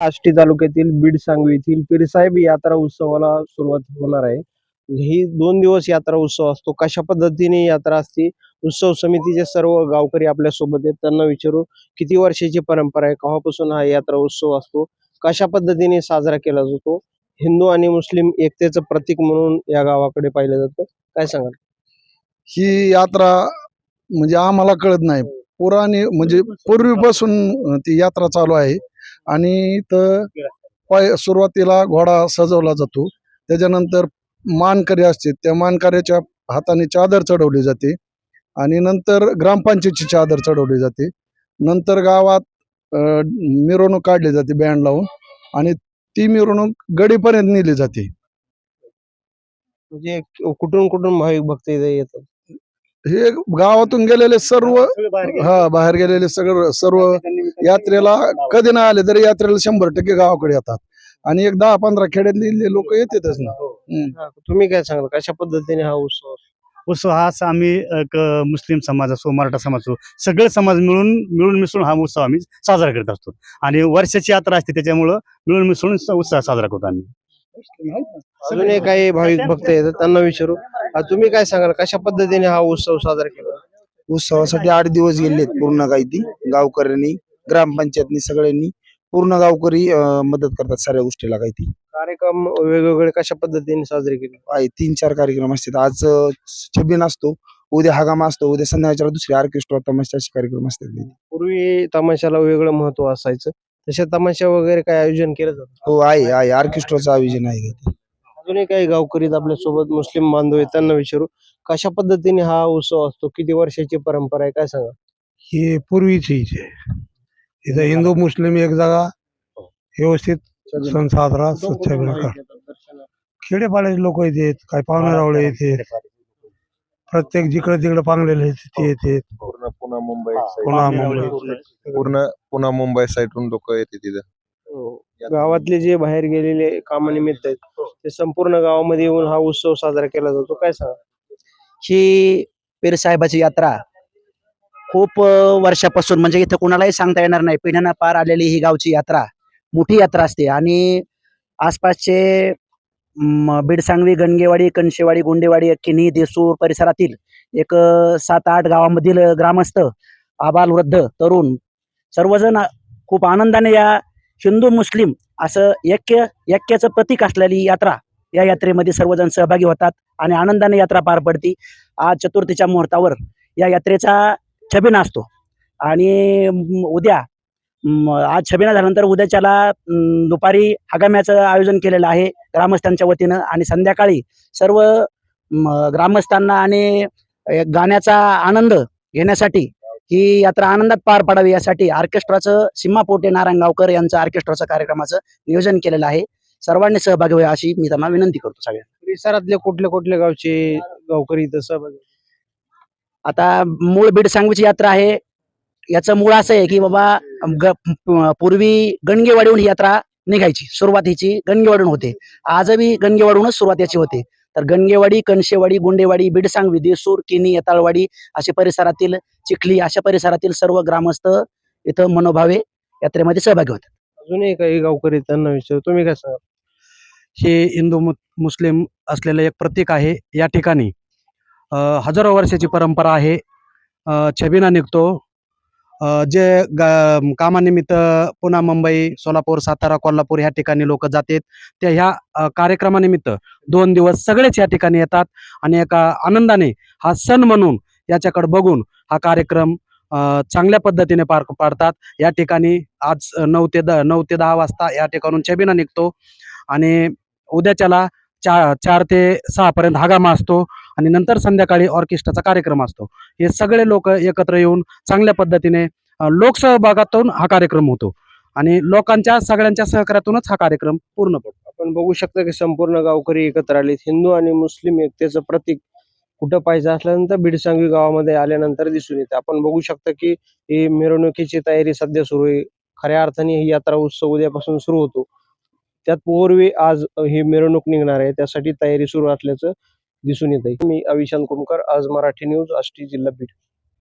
आष्टी तालुक्यातील बीड सांगवी येथील पीरसाहेब यात्रा उत्सवाला सुरुवात होणार आहे. म्हणजे ही दोन दिवस यात्रा उत्सव असतो. कशा पद्धतीने यात्रा असते? उत्सव समितीचे सर्व गावकरी आपल्यासोबत आहेत. त्यांना विचारू किती वर्षाची परंपरा आहे? केव्हापासून हा यात्रा उत्सव असतो? कशा पद्धतीने साजरा केला जातो? हिंदू आणि मुस्लिम एकतेचं प्रतीक म्हणून या गावाकडे पाहिलं जातं. काय सांगाल? ही यात्रा म्हणजे आम्हाला कळत नाही. पुराणी म्हणजे पूर्वीपासून ती यात्रा चालू आहे. आणि इथं पाय सुरुवातीला घोडा सजवला जातो. त्याच्यानंतर मानकरी असते. त्या मानकऱ्याच्या हाताने चादर चढवली जाते. आणि नंतर ग्रामपंचायतची चादर चढवली जाते. नंतर गावात मिरवणूक काढली जाते बँड लावून. आणि ती मिरवणूक गडीपर्यंत नेली जाते. म्हणजे कुठून कुठून भाविक भक्त इथे येतात? हे गावातून गेलेले सर्व हा बाहेर गेलेले सगळं सर्व यात्रेला कधी नाही आले तरी यात्रेला शंभर टक्के गावाकडे येतात. आणि एक दहा पंधरा खेड्यातले लोक येतातच ना. हम्म. हा, तुम्ही काय सांगाल कशा पद्धतीने हा उत्सव? उत्सव हा असा आम्ही एक मुस्लिम समाज असो मराठा समाज असो सगळे समाज मिळून मिळून मिसळून हा उत्सव आम्ही साजरा करत असतो. आणि वर्षाची यात्रा असते त्याच्यामुळं मिळून मिसळून उत्सव साजरा करतो आम्ही. अजूनही काही भाविक भक्त येतात त्यांना विचारू. तुम्ही काय सांगाल? कशा पद्धतीने हा उत्सव साजरा केला? उत्सवासाठी आठ दिवस गेलेत पूर्ण काही ती. गावकऱ्यांनी ग्रामपंचायतनी सगळ्यांनी पूर्ण गावकरी मदत करतात साऱ्या गोष्टीला काही ती. कार्यक्रम वेगवेगळे कशा पद्धतीने साजरे केले? आहे तीन चार कार्यक्रम असतात. आज छबिना असतो उद्या हगामा असतो उद्या संध्याकाळच्या दुसरी ऑर्केस्ट्रा तमाशा असे कार्यक्रम असतात. पूर्वी तमाशाला वेगळं महत्त्व असायचं. तसे तमाशा वगैरे काय आयोजन केलं जातं? हो आहे आहे. ऑर्केस्ट्राचं आयोजन आहे. अजूनही काही गावकरीत आपल्यासोबत मुस्लिम बांधव आहेत त्यांना विचारू कशा पद्धतीने हा उत्सव असतो? किती वर्षाची परंपरा आहे? काय सांगा? ही पूर्वीची इथे इथं हिंदू मुस्लिम एक जागा व्यवस्थित सण साजरा स्वच्छ खेडेपाड्याचे लोक येतात काही पाहुणे रावळे येते प्रत्येक जिकडे तिकडे पांगलेले आहेत ते येते पूर्ण पुन्हा मुंबई पुन्हा side. मुंबई. पूर्ण पुन्हा मुंबई साईडून लोक येते तिथं. हो. गावातले जे बाहेर गेलेले कामानिमित्त आहेत ते संपूर्ण गावामध्ये येऊन हा उत्सव साजरा केला जातो. काय सांगा? ही पीरसाहेबाची यात्रा खूप अ, वर्षापासून म्हणजे इथं कुणालाही सांगता येणार नाही. पिढ्यानं पार आलेली ही गावची यात्रा मोठी यात्रा असते. आणि आसपासचे बिडसांगवी गणगेवाडी कणशेवाडी गुंडेवाडी किनी देसूर परिसरातील एक सात आठ गावामधील ग्रामस्थ आबाल वृद्ध तरुण सर्वजण खूप आनंदाने या हिंदू मुस्लिम असं ऐक्य ऐक्याचं प्रतीक असलेली यात्रा या यात्रेमध्ये सर्वजण सहभागी होतात आणि आनंदाने यात्रा पार पडती. आज चतुर्थीच्या मुहूर्तावर या यात्रेचा छबिना असतो आणि उद्या आज छबिना झाल्यानंतर उद्याच्याला दुपारी हगाम्याचं आयोजन केलेलं आहे ग्रामस्थांच्या वतीनं आणि संध्याकाळी सर्व ग्रामस्थांना आणि गाण्याचा आनंद घेण्यासाठी ही यात्रा आनंदात पार पाडावी यासाठी ऑर्केस्ट्राचं सीमा पोटे नारायणगावकर यांचं ऑर्केस्ट्राचं कार्यक्रमाचं नियोजन केलेलं आहे. सर्वांनी सहभागी व्हावे अशी मी त्यांना विनंती करतो सगळ्यांना. परिसरातले कुठले कुठले गावचे गावकरी इथं सहभागी? आता मूळ बीड सांगवीची यात्रा आहे. याचं मूळ असं आहे की बाबा पूर्वी गणगेवाडीहून ही यात्रा निघायची. सुरुवात हिची गणगेवाडीहून होते. आजही गणगेवाडूनच सुरुवात याची होते. तर गणगेवाडी कणशेवाडी गुंडेवाडी बीडसांगवी देसूर किनी येताळवाडी असे परिसरातील चिखली अशा परिसरातील सर्व ग्रामस्थ इथं मनोभावे यात्रेमध्ये सहभागी होतात. अजूनही काही गावकरी त्यांना विचारू. तुम्ही काय सांगा हे हिंदू मु मुस्लिम असलेलं एक प्रतीक आहे. या ठिकाणी हजारो वर्षाची परंपरा आहे. छबिना निघतो. जे ग कामानिमित्त पुन्हा मुंबई सोलापूर सातारा कोल्हापूर ह्या ठिकाणी लोक जातात. त्या ह्या कार्यक्रमानिमित्त दोन दिवस सगळेच या ठिकाणी येतात आणि एका आनंदाने हा सण म्हणून याच्याकडे बघून हा कार्यक्रम चांगल्या पद्धतीने पार पाडतात. या ठिकाणी आज नऊ ते द नऊ ते दहा वाजता या ठिकाणून छबिना निघतो आणि उद्याच्याला चार चार ते सहापर्यंत हागामा हगामा असतो. आणि नंतर संध्याकाळी ऑर्केस्ट्राचा कार्यक्रम असतो. हे सगळे लोक एकत्र येऊन चांगल्या पद्धतीने लोकसहभागातून हा कार्यक्रम होतो. आणि लोकांच्या सगळ्यांच्या सहकार्यातूनच हा कार्यक्रम पूर्ण पडतो. आपण बघू शकतो की संपूर्ण गावकरी एकत्र आलेत हिंदू आणि मुस्लिम एकतेचं प्रतीक कुठं पाहिजे असल्यानंतर बिडसांगवी गावामध्ये आल्यानंतर दिसून येते. आपण बघू शकतो की ही मिरवणुकीची तयारी सध्या सुरू आहे. खऱ्या अर्थाने ही यात्रा उत्सव उद्यापासून सुरू होतो. त्यात पूर्वी आज ही मिरवणूक निघणार आहे. त्यासाठी तयारी सुरू असल्याचं दिसून येत आहे मी अविशांत कुमकर आज मराठी न्यूज आष्टी जिल्हा बीड.